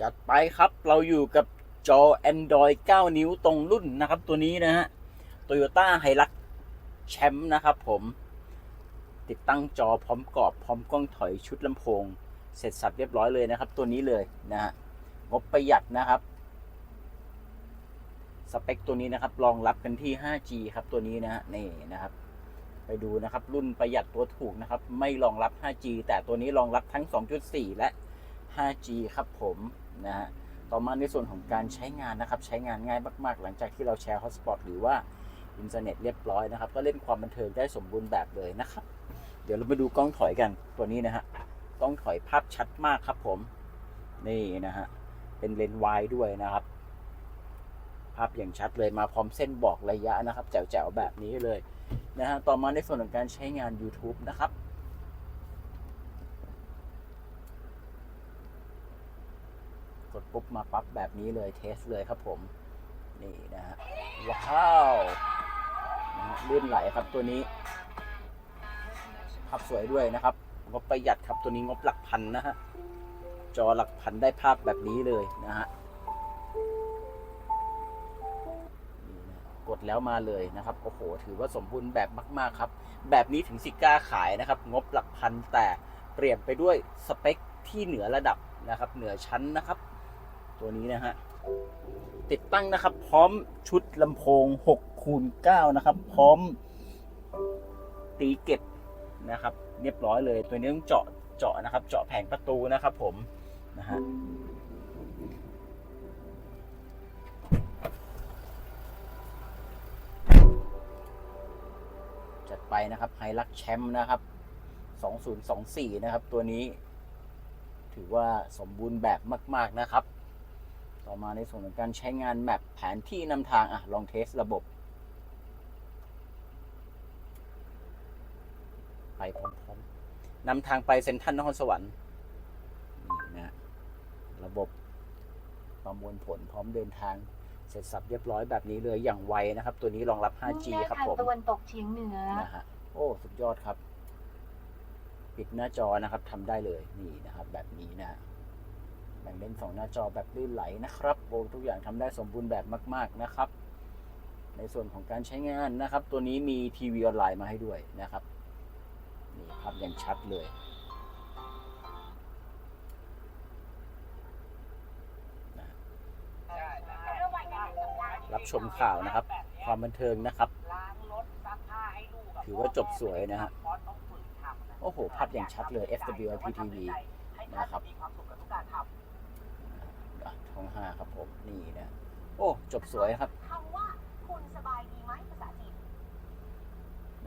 จัดไปครับเราอยู่กับจอ Android 9 นิ้วตรงรุ่นนะครับ ตัวนี้นะฮะ Toyota Hilux แชมป์นะครับผม ติดตั้งจอพร้อมกรอบ พร้อมกล้องถอยชุดลำโพง เสร็จสับเรียบร้อยเลยนะครับ ตัวนี้เลยนะฮะงบประหยัดนะครับ สเปคตัวนี้นะครับรองรับกันที่ 5G ครับตัวนี้นะฮะนี่นะครับ ไปดูนะครับ รุ่นประหยัดตัวถูกนะครับ ไม่รองรับ 5G แต่ตัวนี้รองรับทั้ง 2.4 และ 5G ครับผม นะฮะต่อมาในส่วนของการใช้งานนะครับ ใช้งานง่ายมากๆ หลังจากที่เราแชร์ฮอตสปอตหรือว่าอินเทอร์เน็ตเรียบร้อยนะครับ ก็เล่นความบันเทิงได้สมบูรณ์แบบเลยนะครับ เดี๋ยวเรามาดูกล้องถอยกันตัวนี้นะฮะกล้องถอยภาพชัดมากครับผม นี่นะฮะเป็นเลนส์วายด้วยนะครับ ภาพอย่างชัดเลยมาพร้อมเส้นบอกระยะนะครับแจ๋วๆแบบนี้เลยนะฮะต่อมาในส่วนของการใช้งาน YouTube นะครับ กด ปุ๊บมาปั๊บแบบนี้เลยเทสเลยครับผม นี่นะฮะว้าวนะฮะลื่นไหลครับตัวนี้ภาพสวยด้วยนะครับงบประหยัดครับตัวนี้งบหลักพันนะฮะจอหลักพันได้ภาพแบบนี้เลยนะฮะกดแล้วมาเลยนะครับโอ้โหถือว่าสมบูรณ์แบบมาก ๆ ครับ แบบนี้ถึงสิก้าขายนะครับ งบหลักพันแต่เปลี่ยนไปด้วยสเปคที่เหนือระดับนะครับ เหนือชั้นนะครับ ตัวนี้นะฮะ ติดตั้งนะครับ พร้อมชุดลำโพง6คูณ9นะครับ พร้อมตีเก็บนะครับ เรียบร้อยเลย ตัวนี้ต้องเจาะเจาะนะครับ เจาะแผงประตูนะครับ ผมนะฮะจัดไปนะครับไฮลักแชมป์นะครับ 2024 นะครับ ตัวนี้ ถือว่าสมบูรณ์แบบมาก ๆ นะครับ ต่อมาในส่วนของการใช้งานแมปแผนที่นำทางอะลองเทสระบบ ไปพร้อมๆนำทางไปเซ็นทรัลนครสวรรค์นี่นะระบบประมวลผลพร้อมเดินทาง เสร็จสับเรียบร้อยแบบนี้เลยอย่างไวนะครับ ตัวนี้รองรับ 5G มุ่งหน้าครับทางผมตะวันตกเฉียงเหนือนะฮะโอ้สุดยอดครับ ปิดหน้าจอนะครับทำได้เลยนี่นะครับ แบบนี้นะแบ่งเล่นสองหน้าจอแบบลื่นไหลนะครับโอ้ทุกอย่างทำได้สมบูรณ์แบบมาก ๆนะครับ ในส่วนของการใช้งานนะครับ ตัวนี้มีทีวีออนไลน์มาให้ด้วยนะครับนี่ภาพอย่างชัดเลยรับชมข่าวนะครับ ความบันเทิงนะครับ ถือว่าจบสวยนะฮะโอ้โห ภาพอย่างชัดเลย FWIP TV นะครับ อะท้องห้าครับผม นี่นะ โอ้ จบสวยครับคำว่าคุณสบายดีไหมภาษาจีน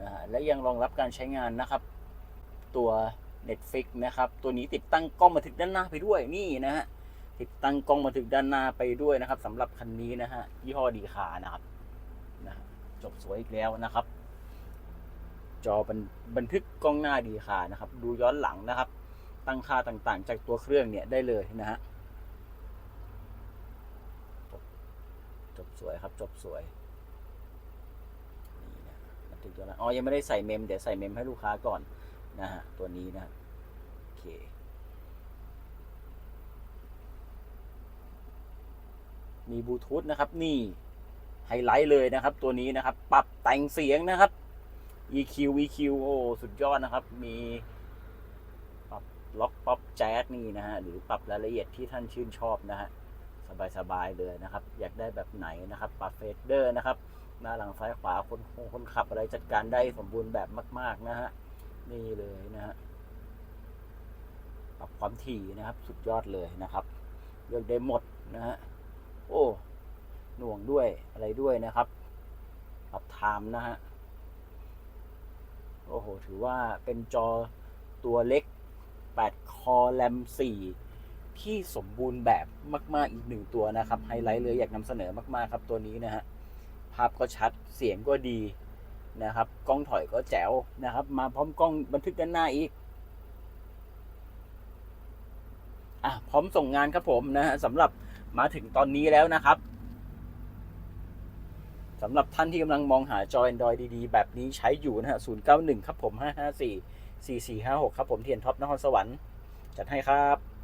นะฮะและยังรองรับการใช้งานนะครับ ตัว Netflix นะครับ ตัวนี้ติดตั้งกล้องบันทึกด้านหน้าไปด้วยนี่นะฮะติดตั้งกล้องบันทึกด้านหน้าไปด้วยนะครับสำหรับคันนี้นะฮะยี่ห้อดีคานะครับนะฮะจบสวยอีกแล้วนะครับ จอบันบันทึกกล้องหน้าดีคานะครับ ดูย้อนหลังนะครับ ตั้งค่าต่างๆ จากตัวเครื่องเนี่ยได้เลยนะฮะจบ จบสวยครับ จบสวยนี่นะบันทึกย้อนหลังอ๋อยังไม่ได้ใส่เมมเดี๋ยวใส่เมมให้ลูกค้าก่อนนะฮะตัวนี้นะโอเคมีบลูทูธนะครับ นี่ไฮไลท์เลยนะครับ ตัวนี้นะครับ ปรับแต่งเสียงนะครับ EQ EQ โอ้สุดยอดนะครับ มีปรับล็อกป๊อปแจ๊สนี่นะฮะ หรือปรับรายละเอียดที่ท่านชื่นชอบนะฮะ สบายๆเลยนะครับ อยากได้แบบไหนนะครับปรับเฟดเดอร์นะครับ หน้าหลังซ้ายขวาคนคนขับอะไรจัดการได้สมบูรณ์แบบมาก ๆนะฮะนี่เลยนะฮะปรับความถี่นะครับ สุดยอดเลยนะครับ เลือกได้หมดนะฮะโอ้หน่วงด้วยอะไรด้วยนะครับปรับไทม์นะฮะโอ้โห ถือว่าเป็นจอตัวเล็ก 8 คอแรม 4 ที่สมบูรณ์แบบมาก ๆ อีกหนึ่งตัวนะครับไฮไลท์เลยอยากนำเสนอมาก ๆ ครับตัวนี้นะฮะภาพก็ชัดเสียงก็ดีนะครับ กล้องถอยก็แจ๋วนะครับ มาพร้อมกล้องบันทึกด้านหน้าอีกอะพร้อมส่งงานครับผมนะฮะสำหรับมาถึงตอนนี้แล้วนะครับสำหรับท่านที่กำลังมองหาจอ Android ดีๆ แบบนี้ใช้อยู่นะฮะ 091 ครับผม 554 4456 ครับผมเทียนท็อปนครสวรรค์ จัดให้ครับ